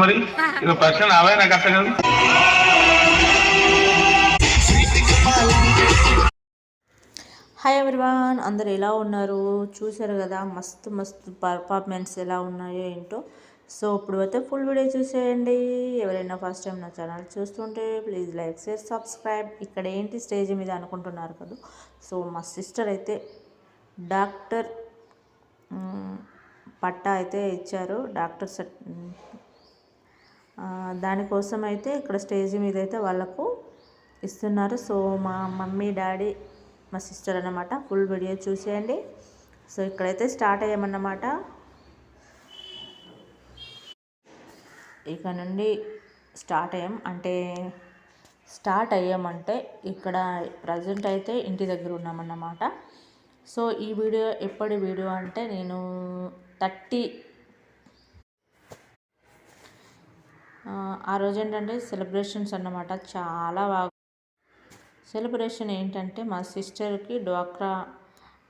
మరి? ప్రశ్న అవే నాకు అర్థం కాదు. హాయ్ ఎవ్రీవాన్ అందరు ఎలా ఉన్నారు? చూసారు కదా మస్తు మస్తు పర్ఫార్మెన్స్ ఎలా ఉన్నాయో ఏంటో. సో ఇప్పుడు అయితే ఫుల్ వీడియో చూసేయండి. ఎవరైనా ఫస్ట్ టైం నా ఛానల్ చూస్తుంటే ప్లీజ్ లైక్ షేర్ సబ్స్క్రైబ్ ఇక్కడ ఏంటి స్టేజ్ మీద అనుకుంటున్నారు కదా. సో మా సిస్టర్ అయితే డాక్టర్ పట్టా అయితే ఇచ్చారు. డాక్టర్ దానికోసం అయితే ఇక్కడ స్టేజ్ మీద అయితే వాళ్ళకు ఇస్తున్నారు. సో మా మమ్మీ డాడీ మా సిస్టర్ అన్నమాట ఫుల్ వీడియో చూసేయండి. సో ఇక్కడైతే స్టార్ట్ అయ్యామన్నమాట. ఇక నుండి స్టార్ట్ అయ్యాం. అంటే స్టార్ట్ అయ్యామంటే ఇక్కడ ప్రజెంట్ అయితే ఇంటి దగ్గర ఉన్నామన్నమాట. సో ఈ వీడియో ఎప్పటి వీడియో అంటే నేను థర్టీ ఆ రోజు ఏంటంటే సెలబ్రేషన్స్ అన్నమాట. చాలా బాగా సెలబ్రేషన్ ఏంటంటే మా సిస్టర్కి డ్వాక్రా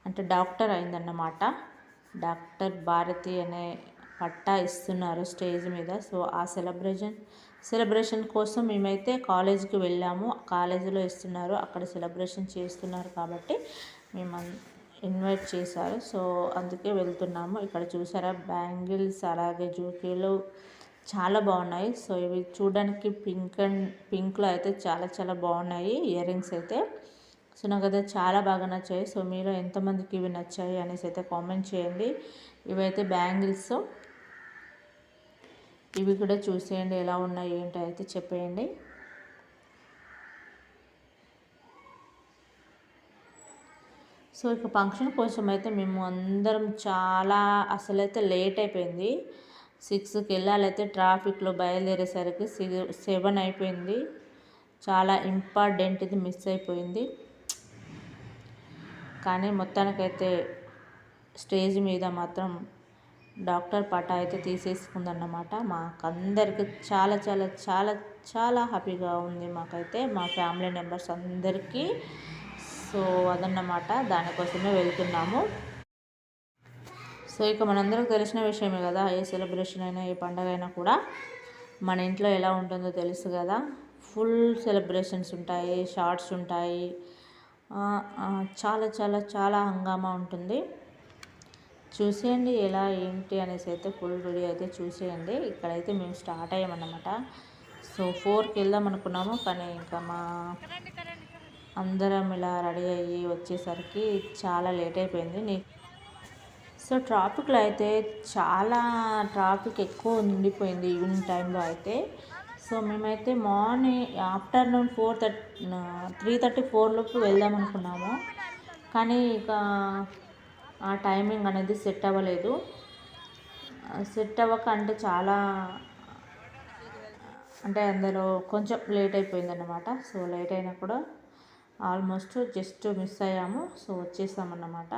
అంటే డాక్టర్ అయిందన్నమాట. డాక్టర్ భారతి అనే పట్టా ఇస్తున్నారు స్టేజ్ మీద. సో ఆ సెలబ్రేషన్ సెలబ్రేషన్ కోసం మేమైతే కాలేజీకి వెళ్ళాము. కాలేజీలో ఇస్తున్నారు. అక్కడ సెలబ్రేషన్ చేస్తున్నారు కాబట్టి మేము ఇన్వైట్ చేశారు. సో అందుకే వెళ్తున్నాము. ఇక్కడ చూసారా? బ్యాంగిల్స్ అలాగే జూకీలు చాలా బాగున్నాయి. సో ఇవి చూడడానికి పింక్ అండ్ పింక్లో అయితే చాలా చాలా బాగున్నాయి. ఇయర్ రింగ్స్ అయితే. సో నాకు అయితే చాలా బాగా నచ్చాయి. సో మీలో ఎంతమందికి ఇవి నచ్చాయి అనేసి అయితే కామెంట్ చేయండి. ఇవైతే బ్యాంగిల్స్. ఇవి కూడా చూసేయండి ఎలా ఉన్నాయి ఏంటో అయితే చెప్పేయండి. సో ఇక ఫంక్షన్ కోసం అయితే మేము అందరం చాలా అసలైతే లేట్ అయిపోయింది. సిక్స్కి వెళ్ళాలైతే ట్రాఫిక్లో బయలుదేరేసరికి సెవెన్ అయిపోయింది. చాలా ఇంపార్టెంట్ది మిస్ అయిపోయింది. కానీ మొత్తానికైతే స్టేజ్ మీద మాత్రం డాక్టర్ పటా అయితే తీసేసుకుందన్నమాట. మాకందరికి చాలా చాలా చాలా చాలా హ్యాపీగా ఉంది మాకైతే. మా ఫ్యామిలీ మెంబర్స్ అందరికీ. సో అదన్నమాట. దానికోసమే వెళ్తున్నాము. సో ఇక మనందరికి తెలిసిన విషయమే కదా. ఏ సెలబ్రేషన్ అయినా ఏ పండగ అయినా కూడా మన ఇంట్లో ఎలా ఉంటుందో తెలుసు కదా. ఫుల్ సెలబ్రేషన్స్ ఉంటాయి షార్ట్స్ ఉంటాయి. చాలా చాలా చాలా హంగామా ఉంటుంది. చూసేయండి ఎలా ఏంటి అనేసి అయితే ఫుల్ వీడియో అయితే చూసేయండి. ఇక్కడైతే మేము స్టార్ట్ అయ్యామన్నమాట. సో ఫోర్కి వెళ్దాం అనుకున్నాము. కానీ ఇంకా మా అందరం ఇలా రెడీ అయ్యి వచ్చేసరికి చాలా లేట్ అయిపోయింది. నీ సో ట్రాఫిక్లో అయితే చాలా ట్రాఫిక్ ఎక్కువ ఉండిపోయింది ఈవినింగ్ టైంలో అయితే. సో మేమైతే morning afternoon four thirty three thirty four లోపు వెళ్దాం అనుకున్నాము. కానీ ఇక ఆ టైమింగ్ అనేది సెట్ అవ్వలేదు. సెట్ అవ్వక అంటే చాలా అంటే అందులో కొంచెం లేట్ అయిపోయింది అన్నమాట సో లేట్ అయినా కూడా ఆల్మోస్ట్ జస్ట్ మిస్ అయ్యాము. సో వచ్చేసామన్నమాట.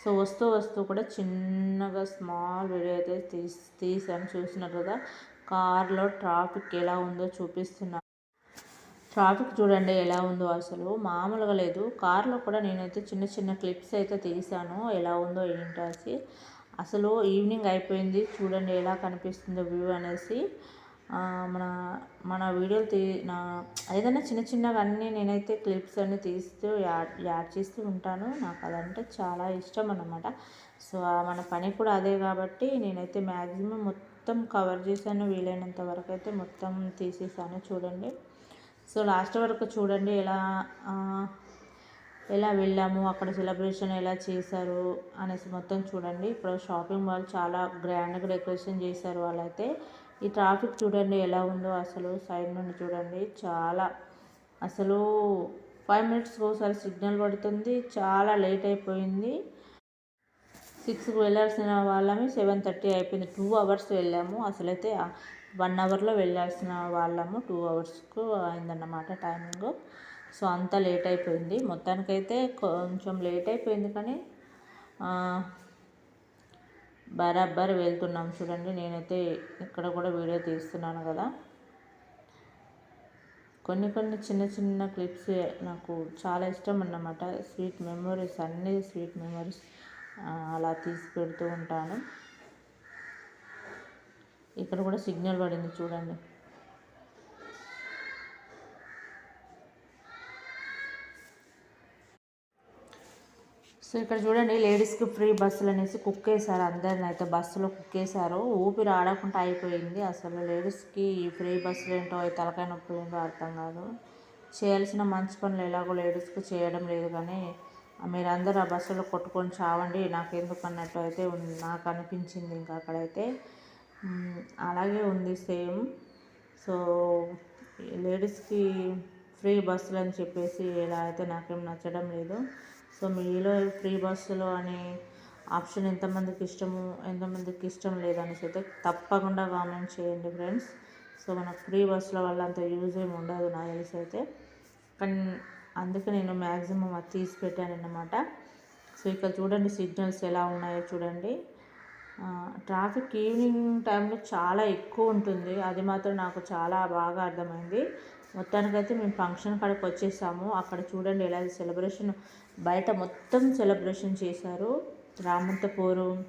సో వస్తూ వస్తూ కూడా చిన్నగా స్మాల్ వీడియో అయితే తీసి తీసాను చూసినారు కదా కార్లో ట్రాఫిక్ ఎలా ఉందో చూపిస్తున్నా ట్రాఫిక్ చూడండి ఎలా ఉందో అసలు. మామూలుగా లేదు. కార్లో కూడా నేనైతే చిన్న చిన్న క్లిప్స్ అయితే తీసాను ఎలా ఉందో ఏంటో అనేసి. అసలు ఈవినింగ్ అయిపోయింది. చూడండి ఎలా కనిపిస్తుందో వ్యూ అనేసి. మన మన వీడియోలు తీ నా ఏదైనా చిన్న చిన్నగా అన్నీ నేనైతే క్లిప్స్ అన్నీ తీస్తూ యాడ్ యాడ్ చేస్తూ ఉంటాను. నాకు అదంటే చాలా ఇష్టం అన్నమాట. సో మన పని కూడా అదే కాబట్టి నేనైతే మ్యాక్సిమం మొత్తం కవర్ చేశాను. వీలైనంత వరకు అయితే మొత్తం తీసేసాను చూడండి. సో లాస్ట్ వరకు చూడండి ఎలా ఎలా వెళ్ళాము అక్కడ సెలబ్రేషన్ ఎలా చేశారు అనేసి మొత్తం చూడండి. ఇప్పుడు షాపింగ్ మాల్ చాలా గ్రాండ్గా డెకరేషన్ చేశారు వాళ్ళైతే. ఈ ట్రాఫిక్ చూడండి ఎలా ఉందో అసలు సైడ్ నుండి చూడండి. చాలా అసలు ఫైవ్ మినిట్స్కి ఒకసారి సిగ్నల్ పడుతుంది. చాలా లేట్ అయిపోయింది. సిక్స్కి వెళ్ళాల్సిన వాళ్ళమే సెవెన్ థర్టీ అయిపోయింది. టూ అవర్స్ వెళ్ళాము. అసలైతే వన్ అవర్లో వెళ్ళాల్సిన వాళ్ళము టూ అవర్స్కు అయిందన్నమాట టైమింగ్. సో అంత లేట్ అయిపోయింది. మొత్తానికైతే కొంచెం లేట్ అయిపోయింది కానీ బరాబర్ వెళ్తున్నాం చూడండి. నేనైతే ఇక్కడ కూడా వీడియో తీస్తున్నాను కదా. కొన్ని కొన్ని చిన్న చిన్న క్లిప్స్ నాకు చాలా ఇష్టం అన్నమాట. స్వీట్ మెమొరీస్ అన్నీ స్వీట్ మెమొరీస్ అలా తీసి పెడుతూ ఉంటాను. ఇక్కడ కూడా సిగ్నల్ పడింది చూడండి. సో ఇక్కడ చూడండి లేడీస్కి ఫ్రీ బస్సులు అనేసి కుక్ వేశారు అందరిని. అయితే బస్సులో కుక్ వేశారు ఊపిరి ఆడకుండా అయిపోయింది. అసలు లేడీస్కి ఫ్రీ బస్సులు ఏంటో ఈ తలకాయ నొప్పులు ఏంటో అర్థం కాదు. చేయాల్సిన మంచి పనులు ఎలాగో లేడీస్కి చేయడం లేదు కానీ మీరందరూ ఆ బస్సులో కొట్టుకొని చావండి. నాకెందుకు అన్నట్టు అయితే నాకు అనిపించింది ఇంకా అక్కడైతే. అలాగే ఉంది సేమ్. సో లేడీస్కి ఫ్రీ బస్సులు అని చెప్పేసి ఇలా అయితే నాకేం నచ్చడం లేదు. సో మీలో ఫ్రీ బస్సులు అనే ఆప్షన్ ఎంతమందికి ఇష్టము ఎంతమందికి ఇష్టం లేదనేసి అయితే తప్పకుండా కామెంట్ చేయండి ఫ్రెండ్స్. సో మనకు ఫ్రీ బస్సుల వల్ల అంత యూజ్ ఏమి ఉండదు నాకు తెలిసి అయితే. కానీ అందుకే నేను మ్యాక్సిమం అది తీసి పెట్టాను అన్నమాట సో ఇక్కడ చూడండి సిగ్నల్స్ ఎలా ఉన్నాయో చూడండి. ట్రాఫిక్ ఈవినింగ్ టైంలో చాలా ఎక్కువ ఉంటుంది. అది మాత్రం నాకు చాలా బాగా అర్థమైంది. మొత్తానికైతే మేము ఫంక్షన్ కాడికి వచ్చేసాము. అక్కడ చూడండి ఎలా సెలబ్రేషన్ బయట మొత్తం సెలబ్రేషన్ చేశారు. రామంతపూరు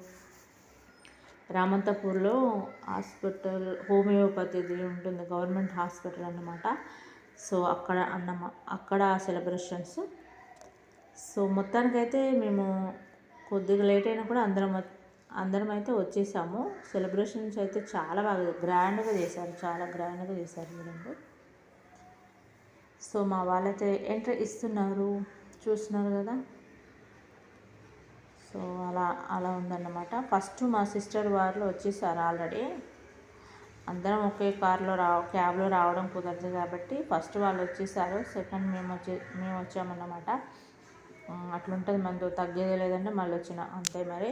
రామంతపూర్లో హాస్పిటల్ హోమియోపతిది ఉంటుంది గవర్నమెంట్ హాస్పిటల్ అన్నమాట. సో అక్కడ అన్నమా అక్కడ సెలబ్రేషన్స్. సో మొత్తానికైతే మేము కొద్దిగా లేట్ అయినా కూడా అందరం అందరం అయితే వచ్చేసాము. సెలబ్రేషన్స్ అయితే చాలా బాగా గ్రాండ్గా చేశారు. చాలా గ్రాండ్గా చేశారు చూడండి సో మా వాళ్ళైతే ఎంట్రీ ఇస్తున్నారు. చూస్తున్నారు కదా? సో అలా అలా ఉందన్నమాట. ఫస్ట్ మా సిస్టర్ వాళ్ళు వచ్చేసారు ఆల్రెడీ. అందరం ఒకే కార్లో రా క్యాబ్లో రావడం కుదరదు కాబట్టి ఫస్ట్ వాళ్ళు వచ్చేసారు. సెకండ్ మేము వచ్చే మేము వచ్చామన్నమాట. అట్లుంటుంది మనతో తగ్గేది లేదంటే మళ్ళీ వచ్చిన అంతే మరి.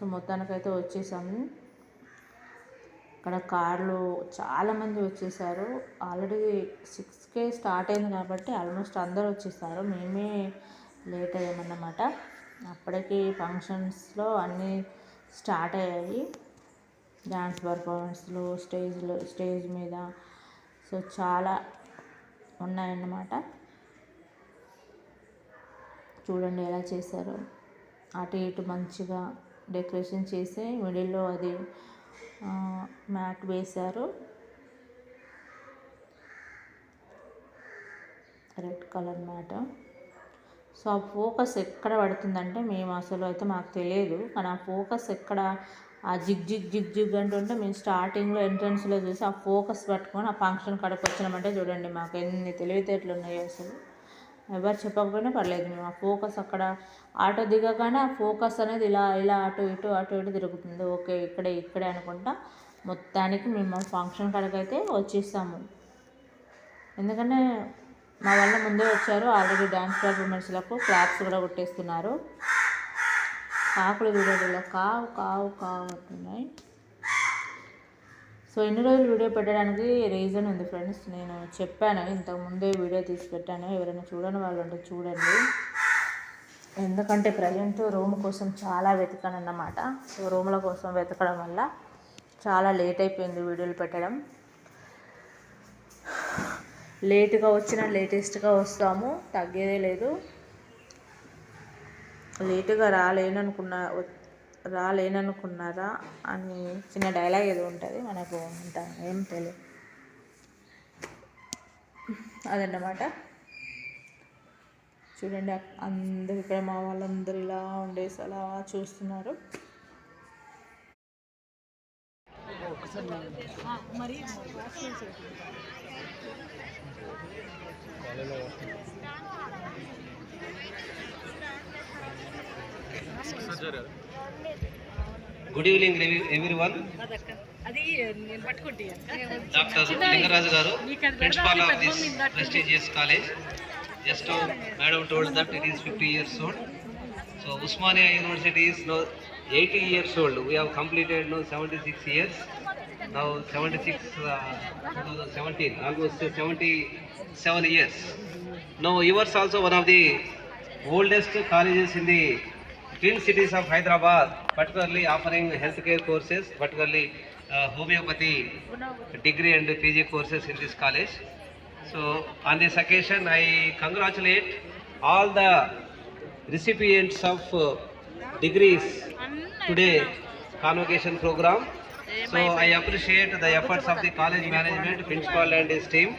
సో మొత్తానికైతే వచ్చేసాము. అక్కడ కార్లు చాలామంది వచ్చేసారు. ఆల్రెడీ సిక్స్కే స్టార్ట్ అయింది కాబట్టి ఆల్మోస్ట్ అందరూ వచ్చేసారు. మేమే లేట్ అయ్యామన్నమాట. అప్పటికి ఫంక్షన్స్లో అన్నీ స్టార్ట్ అయ్యాయి. డ్యాన్స్ పర్ఫార్మెన్స్లు స్టేజ్లో స్టేజ్ మీద. సో చాలా ఉన్నాయన్నమాట. చూడండి ఎలా చేశారు. అటు ఇటు మంచిగా డెకరేషన్ చేసి మిడిల్లో అది మ్యాట్ వేశారు. Red colour mat. సో ఆ ఫోకస్ ఎక్కడ పడుతుందంటే మేము అసలు అయితే మాకు తెలియదు. కానీ ఆ ఫోకస్ ఎక్కడ ఆ జిగ్ జిగ్ జిగ్ జిగ్ అంటుంటే మేము స్టార్టింగ్లో ఎంట్రన్స్లో చూసి ఆ ఫోకస్ పట్టుకొని ఆ ఫంక్షన్ కాడకు వచ్చినామంటే చూడండి మాకు ఎన్ని తెలివితేటలు ఉన్నాయో అసలు. ఎవరు చెప్పకపోయినా పర్లేదు. మేము ఆ ఫోకస్ అక్కడ ఆటో దిగగానే ఆ ఫోకస్ అనేది ఇలా ఇలా అటు ఇటు అటు ఇటు తిరుగుతుంది. ఓకే ఇక్కడే ఇక్కడే అనుకుంటా మొత్తానికి మేము ఫంక్షన్ కాడికి వచ్చేస్తాము ఎందుకంటే మా వల్ల ముందే వచ్చారు. ఆల్రెడీ డ్యాన్స్ పర్ఫార్మెన్స్లకు క్లాప్స్ కూడా కొట్టేస్తున్నారు. కాకులు వీడియోలో కావు కావు కావు అంటున్నాయి. సో ఎన్ని రోజులు వీడియో పెట్టడానికి రీజన్ ఉంది ఫ్రెండ్స్. నేను చెప్పాను ఇంతకు ముందే వీడియో తీసి పెట్టాను. ఎవరైనా చూడని వాళ్ళు ఉంటే చూడండి. ఎందుకంటే ప్రజెంట్ రూమ్ కోసం చాలా వెతికాను అన్నమాట సో రూమ్ల కోసం వెతకడం వల్ల చాలా లేట్ అయిపోయింది వీడియోలు పెట్టడం. లేటుగా వచ్చినా లేటెస్ట్గా వస్తాము తగ్గేదే లేదు. లేటుగా రాలేననుకున్న రాలేననుకున్నారా అని చిన్న డైలాగ్ ఏదో ఉంటుంది మనకు అంత ఏం తెలియదు అదన్నమాట. చూడండి అందరు ఇక్కడ మా వాళ్ళందరూ ఇలా ఉండేసి అలా చూస్తున్నారు. Good evening everyone. Doctor Lingaraju గారు principal of this prestigious college. Just madam told that it is fifty years old so Osmania university is no eighty years old we have completed no seventy six years now seventy six two thousand seventeen almost seventy seven years no yours also one of the oldest colleges in the twin cities of Hyderabad, particularly offering healthcare courses, particularly uh, homeopathy degree and PG courses in this college. So on this occasion, I congratulate all the recipients of uh, degrees today convocation program. So I appreciate the efforts of the college management, principal and his team.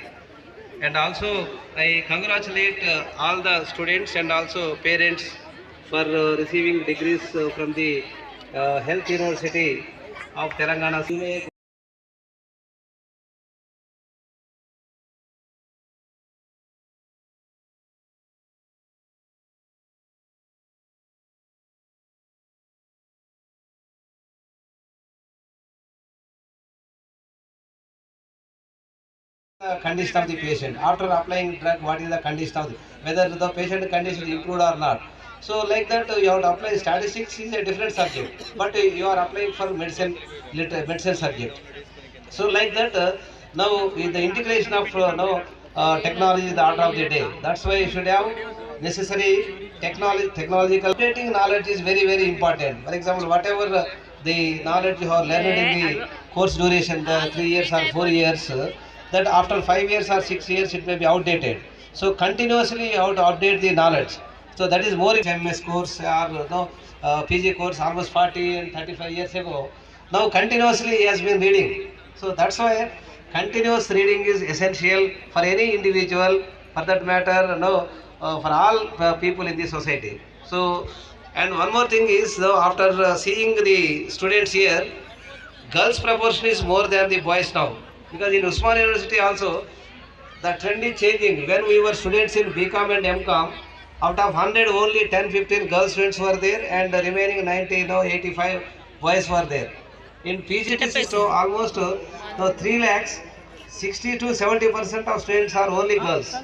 And also I congratulate uh, all the students and also parents for uh, receiving degrees uh, from the uh, Health University of Telangana. the condition of the patient. After applying drug, what is the condition of the, whether the patient condition is improved or not. So like that, you have to apply statistics is a different subject, but you are applying for medicine, medicine subject. So like that, uh, now with the integration of uh, now uh, technology is the order of the day. That's why you should have necessary technology, technological updating knowledge is very very important. For example, whatever uh, the knowledge you have learned in the course duration, the three years or four years, uh, that after five years or six years it may be outdated. So continuously you have to update the knowledge. So that is more in MS course or you know, uh, PG course almost 40 and 35 years ago. Now continuously he has been reading. So that's why continuous reading is essential for any individual, for that matter, no, uh, for all uh, people in the society. So, and one more thing is, though, after uh, seeing the students here, girls proportion is more than the boys now. Because in Usman University also, the trend is changing. When we were students in BCom and MCom, out of 100 only 10 15 girl students were there and the remaining 90 no 85 boys were there. In PGTC so almost uh, no, 3 lakhs 60 to 70 percent of students are only girls.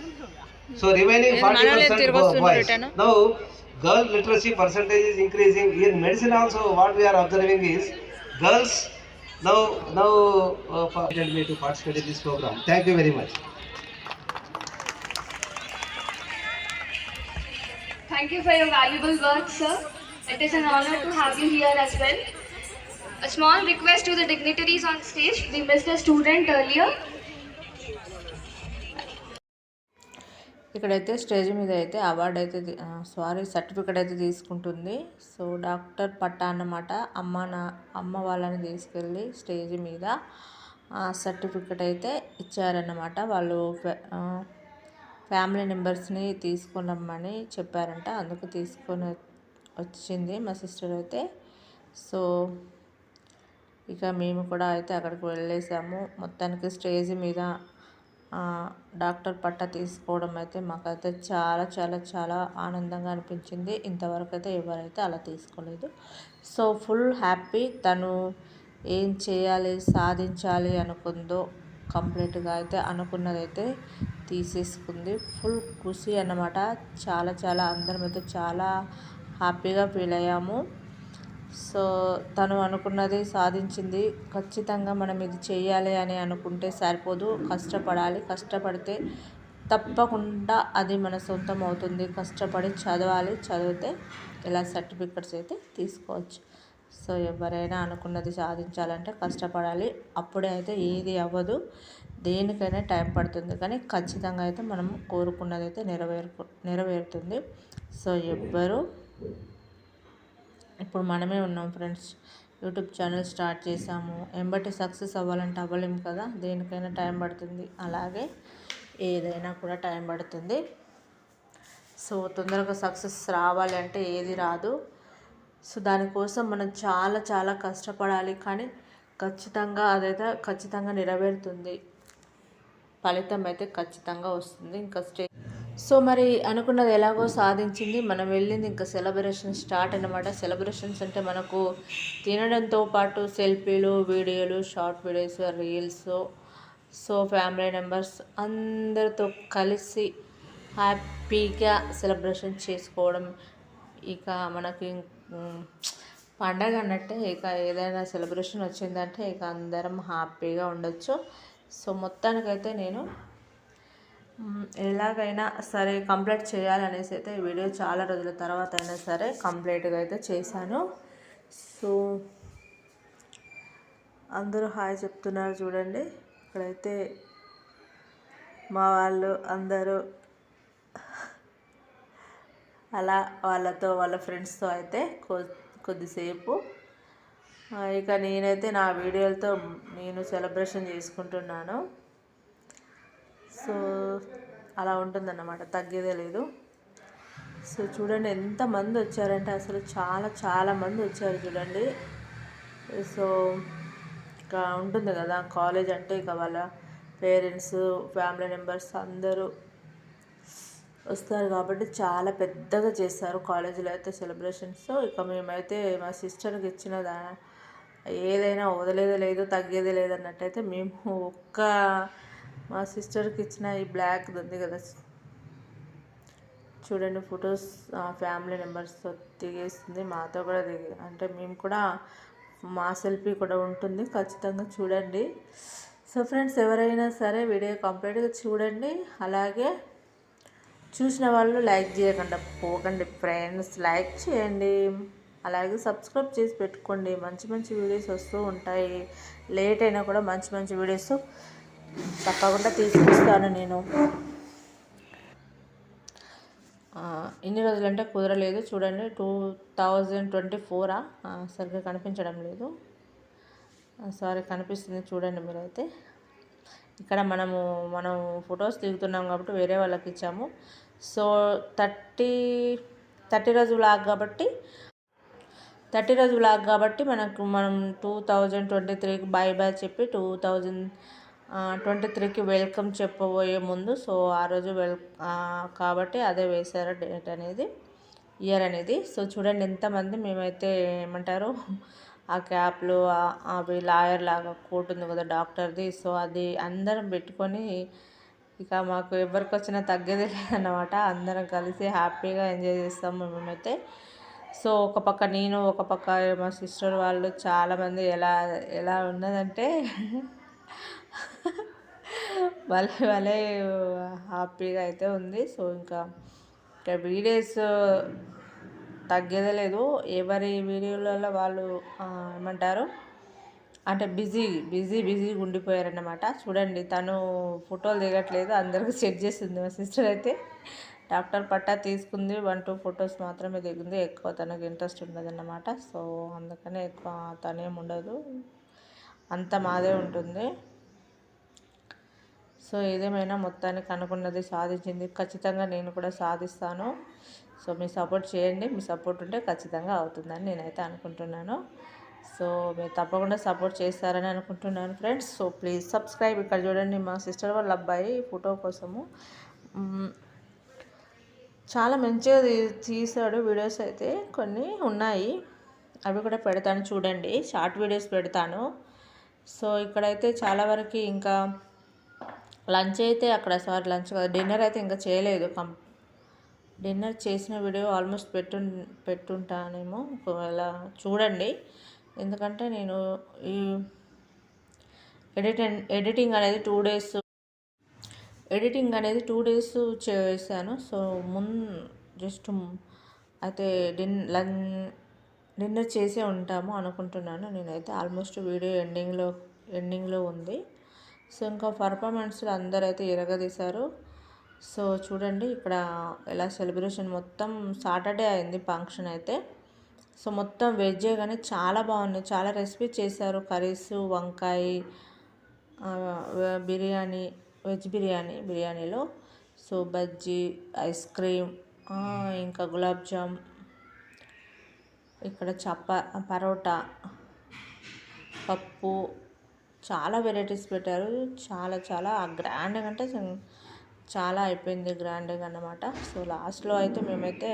So remaining 40 percent boys. now girl literacy percentage is increasing. In medicine also what we are observing is girls now now uh, me to participate in this program. Thank you very much Thank you for your valuable words, sir. It is an honor to have you here as well. A small request to the dignitaries on stage. We missed a student earlier. ఇక్కడైతే stage మీద అయితే award అయితే sorry certificate అయితే తీసుకుంటుంది so doctor పట్టా అన్నమాట అమ్మ నా అమ్మ వాళ్ళని తీసుకెళ్ళి స్టేజ్ మీద ఆ సర్టిఫికేట్ అయితే ఇచ్చారన్నమాట వాళ్ళు ఫ్యామిలీ మెంబర్స్ని తీసుకొని రమ్మని చెప్పారంట. అందుకు తీసుకొని వచ్చింది మా సిస్టర్ అయితే. సో ఇక మేము కూడా అయితే అక్కడికి వెళ్ళేసాము. మొత్తానికి స్టేజ్ మీద డాక్టర్ పట్టా తీసుకోవడం అయితే మాకైతే చాలా చాలా చాలా ఆనందంగా అనిపించింది. ఇంతవరకు అయితే ఎవరైతే అలా తీసుకోలేదు. సో ఫుల్ హ్యాపీ తను ఏం చేయాలి సాధించాలి అనుకుందో కంప్లీట్గా అయితే అనుకున్నదైతే తీసేసుకుంది. ఫుల్ ఖుషి అన్నమాట. చాలా చాలా అందరం అయితే చాలా హ్యాపీగా ఫీల్ అయ్యాము. సో తను అనుకున్నది సాధించింది. ఖచ్చితంగా మనం ఇది చేయాలి అని అనుకుంటే సరిపోదు. కష్టపడాలి. కష్టపడితే తప్పకుండా అది మన సొంతం అవుతుంది. కష్టపడి చదవాలి. చదివితే ఇలా సర్టిఫికెట్స్ అయితే తీసుకోవచ్చు. సో ఎవరైనా అనుకున్నది సాధించాలంటే కష్టపడాలి. అప్పుడే అయితే ఏది అవ్వదు. దేనికైనా టైం పడుతుంది. కానీ ఖచ్చితంగా అయితే మనం కోరుకున్నది అయితే నెరవేరు నెరవేరుతుంది. సో ఎవ్వరూ ఇప్పుడు మనమే ఉన్నాం ఫ్రెండ్స్. యూట్యూబ్ ఛానల్ స్టార్ట్ చేసాము ఎంబటి సక్సెస్ అవ్వాలంటే అవ్వలేము కదా? దేనికైనా టైం పడుతుంది. అలాగే ఏదైనా కూడా టైం పడుతుంది. సో తొందరగా సక్సెస్ రావాలి అంటే ఏది రాదు. సో దానికోసం మనం చాలా చాలా కష్టపడాలి. కానీ ఖచ్చితంగా అదైతే ఖచ్చితంగా నెరవేరుతుంది. ఫలితం అయితే ఖచ్చితంగా వస్తుంది. ఇంకా స్టే సో మరి అనుకున్నది ఎలాగో సాధించింది. మనం వెళ్ళింది ఇంకా సెలబ్రేషన్ స్టార్ట్ అన్నమాట. సెలబ్రేషన్స్ అంటే మనకు తినడంతో పాటు సెల్ఫీలు వీడియోలు short videos reels so family members అందరితో కలిసి హ్యాపీగా సెలబ్రేషన్ చేసుకోవడం. ఇక మనకి పండగ అన్నట్టే ఇక ఏదైనా సెలబ్రేషన్ వచ్చిందంటే ఇక అందరం హ్యాపీగా ఉండొచ్చు. సో మొత్తానికైతే నేను ఎలాగైనా సరే కంప్లీట్ చేయాలనేసి అయితే ఈ వీడియో చాలా రోజుల తర్వాత అయినా సరే కంప్లీట్గా అయితే చేశాను. సో అందరూ హాయ్ చెప్తున్నారు చూడండి. ఇక్కడైతే మా వాళ్ళు అందరూ అలా వాళ్ళతో వాళ్ళ ఫ్రెండ్స్తో అయితే కొ కొద్దిసేపు ఇక నేనైతే నా వీడియోలతో నేను సెలబ్రేషన్ చేసుకుంటున్నాను. సో అలా ఉంటుందన్నమాట. తగ్గేదే లేదు. సో చూడండి ఎంతమంది వచ్చారంటే అసలు చాలా చాలా మంది వచ్చారు చూడండి. సో ఇక ఉంటుంది కదా కాలేజ్ అంటే ఇక వాళ్ళ పేరెంట్స్ ఫ్యామిలీ మెంబర్స్ అందరూ వస్తారు కాబట్టి చాలా పెద్దగా చేస్తారు కాలేజీలో అయితే సెలబ్రేషన్స్ ఇక మేమైతే మా సిస్టర్కి ఇచ్చిన దా ఏదైనా వదిలేదే లేదు తగ్గేది లేదు అన్నట్టయితే మేము ఒక్క మా సిస్టర్కి ఇచ్చిన ఈ బ్లాక్ ఉంది కదా చూడండి ఫొటోస్ ఫ్యామిలీ మెంబర్స్తో దిగేస్తుంది మాతో కూడా దిగి అంటే మేము కూడా మా సెల్ఫీ కూడా ఉంటుంది ఖచ్చితంగా చూడండి. సో ఫ్రెండ్స్ ఎవరైనా సరే వీడియో కంప్లీట్గా చూడండి అలాగే చూసిన వాళ్ళు లైక్ చేయకుండా పోకండి ఫ్రెండ్స్ లైక్ చేయండి. అలాగే సబ్స్క్రైబ్ చేసి పెట్టుకోండి. మంచి మంచి వీడియోస్ వస్తూ ఉంటాయి. లేట్ అయినా కూడా మంచి మంచి వీడియోస్ తప్పకుండా తీసుకొస్తాను నేను. ఎన్ని ఇన్ని రోజులంటే కుదరలేదు. చూడండి టూ థౌజండ్ ట్వంటీ ఫోరా సరిగ్గా కనిపించడం లేదు. సారీ కనిపిస్తుంది చూడండి మీరైతే. ఇక్కడ మనము మనం ఫొటోస్ దిగుతున్నాం కాబట్టి వేరే వాళ్ళకి ఇచ్చాము. సో థర్టీ థర్టీ రోజు వ్లాగ్ కాబట్టి థర్టీ రోజు బ్లాగ్ కాబట్టి మనకు మనం టూ థౌజండ్ ట్వంటీ త్రీకి బాయ్ బాయ్ చెప్పి టూ థౌజండ్ ట్వంటీ త్రీకి వెల్కమ్ చెప్పబోయే ముందు. సో ఆ రోజు వెల్ కాబట్టి అదే వేశారు డేట్ అనేది ఇయర్ అనేది. సో చూడండి ఎంతమంది మేమైతే ఏమంటారు ఆ క్యాప్లు అవి లాయర్ లాగా కోట్ ఉంది కదా డాక్టర్ది. సో అది అందరం పెట్టుకొని ఇక మాకు ఎవరికి వచ్చినా తగ్గేది లేదన్నమాట. అందరం కలిసి హ్యాపీగా ఎంజాయ్ చేస్తాము మేమైతే. సో ఒక పక్క నేను ఒక పక్క మా సిస్టర్ వాళ్ళు చాలామంది ఎలా ఎలా ఉన్నదంటే భలే భలే హ్యాపీగా అయితే ఉంది. సో ఇంకా ఇంకా వీడియోస్ తగ్గేదే లేదు. ఎవరి వీడియోలలో వాళ్ళు ఏమంటారు? అంటే బిజీ బిజీ బిజీగా ఉండిపోయారన్నమాట. చూడండి తను ఫోటోలు దిగట్లేదు. అందరికీ సెట్ చేస్తుంది మా సిస్టర్ అయితే. డాక్టర్ పట్టా తీసుకుంది. వన్ టూ ఫొటోస్ మాత్రమే దిగింది. ఎక్కువ తనకు ఇంట్రెస్ట్ ఉండదన్నమాట. సో అందుకనే ఎక్కువ తనేం ఉండదు. అంత మాదే ఉంటుంది. సో ఏదేమైనా మొత్తానికి అనుకున్నది సాధించింది. ఖచ్చితంగా నేను కూడా సాధిస్తాను. సో మీ సపోర్ట్ చేయండి. మీ సపోర్ట్ ఉంటే ఖచ్చితంగా అవుతుందని నేనైతే అనుకుంటున్నాను. సో మీరు తప్పకుండా సపోర్ట్ చేస్తారని అనుకుంటున్నాను ఫ్రెండ్స్. So please subscribe. ఇక్కడ చూడండి మా సిస్టర్ వాళ్ళ అబ్బాయి ఫోటో కోసము. చాలా మంచిగా తీ- తీశాడు వీడియోస్ అయితే. కొన్ని ఉన్నాయి. అవి కూడా పెడతాను చూడండి. షార్ట్ వీడియోస్ పెడతాను. సో ఇక్కడైతే చాలా వరకు ఇంకా లంచ్ అయితే అక్కడ సారీ లంచ్ కాదు. డిన్నర్ అయితే ఇంకా చేయలేదు. కం డిన్నర్ చేసిన వీడియో ఆల్మోస్ట్ పెట్టు పెట్టుంటానేమో ఒకవేళ చూడండి. ఎందుకంటే నేను ఈ ఎడిట్ ఎడిటింగ్ అనేది టూ డేస్ ఎడిటింగ్ అనేది టూ డేస్ చేశాను సో మున్ జస్ట్ అయితే డిన్ లన్ డిన్నర్ చేసే ఉంటాము అనుకుంటున్నాను. నేనైతే ఆల్మోస్ట్ వీడియో ఎండింగ్లో ఎండింగ్లో ఉంది. సో ఇంకా పర్ఫార్మెన్స్లో అందరూ అయితే ఇరగదీశారు. సో చూడండి ఇక్కడ ఎలా సెలబ్రేషన్ మొత్తం సాటర్డే అయింది ఫంక్షన్ అయితే. సో మొత్తం వెజ్జే కానీ చాలా బాగున్నాయి. చాలా రెసిపీ చేశారు. కర్రీస్ వంకాయ బిర్యానీ వెజ్ బిర్యానీ బిర్యానీలో. సో బజ్జీ ఐస్ క్రీమ్ ఇంకా గులాబ్ జామ్ ఇక్కడ చప పరోటా పప్పు చాలా వెరైటీస్ పెట్టారు. చాలా చాలా గ్రాండ్గా అంటే చాలా అయిపోయింది గ్రాండ్గా అన్నమాట. సో లాస్ట్లో అయితే మేమైతే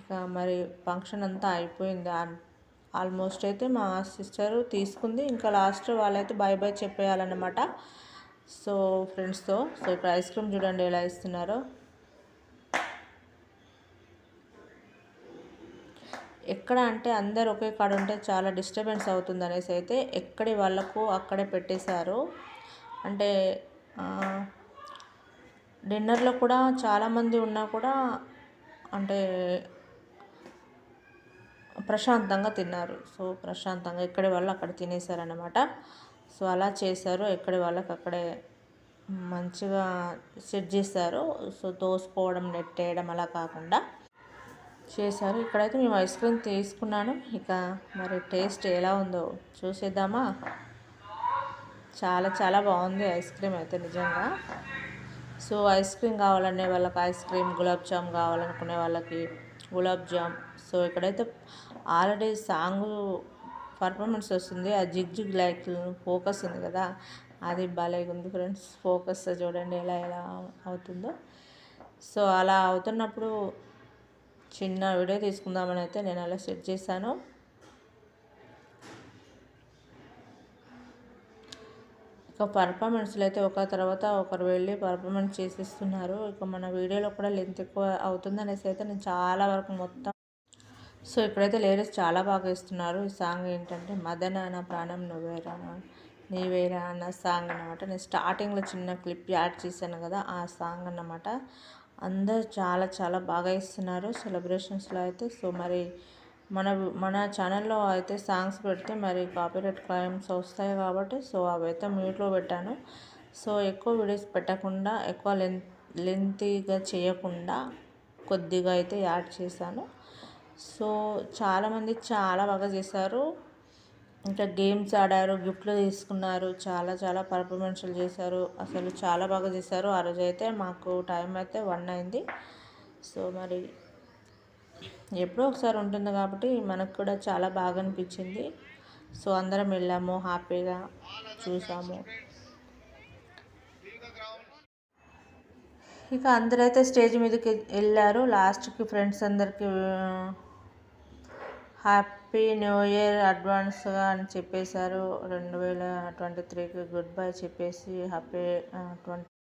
ఇక మరి ఫంక్షన్ అంతా అయిపోయింది. ఆల్మోస్ట్ అయితే మా సిస్టర్ తీసుకుంది. ఇంకా లాస్ట్ వాళ్ళైతే బాయ్ బాయ్ చెప్పేయాలన్నమాట. సో ఫ్రెండ్స్తో సో ఇక్కడ ఐస్ క్రీమ్ చూడండి ఎలా ఇస్తున్నారో ఎక్కడ అంటే అందరు ఒకే కాడ ఉంటే చాలా డిస్టర్బెన్స్ అవుతుంది అనేసి అయితే ఎక్కడి వాళ్ళకు అక్కడే పెట్టేశారు. అంటే డిన్నర్లో కూడా చాలామంది ఉన్నా కూడా అంటే ప్రశాంతంగా తిన్నారు. సో ప్రశాంతంగా ఎక్కడి వాళ్ళు అక్కడ తినేశారన్నమాట. సో అలా చేశారు. ఎక్కడి వాళ్ళకి అక్కడే మంచిగా సెట్ చేశారు. సో తోసుకోవడం నెట్టేయడం అలా కాకుండా చేశారు. ఇక్కడైతే మేము ఐస్ క్రీమ్ తీసుకున్నాను. ఇక మరి టేస్ట్ ఎలా ఉందో చూసేద్దామా? చాలా చాలా బాగుంది ఐస్ క్రీమ్ అయితే నిజంగా. సో ఐస్ క్రీమ్ కావాలనే వాళ్ళకి ఐస్ క్రీమ్ గులాబ్ జామ్ కావాలనుకునే వాళ్ళకి గులాబ్ జామ్. సో ఇక్కడైతే ఆల్రెడీ సాంగ్ పర్ఫార్మెన్స్ వస్తుంది. ఆ జిగ్ జిగ్ లైట్ ఫోకస్ ఉంది కదా అది భలే ఉంది ఫ్రెండ్స్. ఫోకస్ చూడండి ఎలా ఎలా అవుతుందో. సో అలా అవుతున్నప్పుడు చిన్న వీడియో తీసుకుందామని అయితే నేను అలా సెట్ చేశాను. ఇక పర్ఫార్మెన్స్లు అయితే ఒక తర్వాత ఒకరు వెళ్ళి పర్ఫార్మెన్స్ చేసేస్తున్నారు. ఇక మన వీడియోలో కూడా లెంత్ ఎక్కువ అవుతుంది అనేసి అయితే నేను చాలా వరకు మొత్తం సో ఇప్పుడైతే లేడీస్ చాలా బాగా ఇస్తున్నారు ఈ సాంగ్ ఏంటంటే మదన నా ప్రాణం నువ్వేరా నీవేరా అన్న సాంగ్ అన్నమాట. నేను స్టార్టింగ్లో చిన్న క్లిప్ యాడ్ చేశాను కదా ఆ సాంగ్ అన్నమాట. అందరు చాలా చాలా బాగా ఇస్తున్నారు సెలబ్రేషన్స్లో అయితే సో మరి మన మన ఛానల్లో అయితే సాంగ్స్ పెడితే మరి కాపీరైట్ క్లైమ్స్ వస్తాయి కాబట్టి సో అవైతే మ్యూట్లో పెట్టాను. సో ఎక్కువ వీడియోస్ పెట్టకుండా ఎక్కువ లెంత్ లెంతీగా చేయకుండా కొద్దిగా అయితే యాడ్ చేశాను. సో చాలామంది చాలా బాగా చేశారు. ఇంకా గేమ్స్ ఆడారు గిఫ్ట్లు తీసుకున్నారు చాలా చాలా పర్ఫార్మెన్స్లు చేశారు. అసలు చాలా బాగా చేశారు. ఆ రోజు అయితే మాకు టైం అయితే వన్ అయింది. సో మరి ఎప్పుడో ఒకసారి ఉంటుంది కాబట్టి మనకు కూడా చాలా బాగా అనిపించింది. సో అందరం వెళ్ళాము హ్యాపీగా చూసాము. ఇక అందరైతే స్టేజ్ మీదకి వెళ్ళారు. లాస్ట్కి ఫ్రెండ్స్ అందరికి హ్యాపీ న్యూ ఇయర్ అడ్వాన్స్గా అని చెప్పేశారు. రెండు వేల ట్వంటీ త్రీకి గుడ్ బై చెప్పేసి హ్యాపీ ట్వంటీ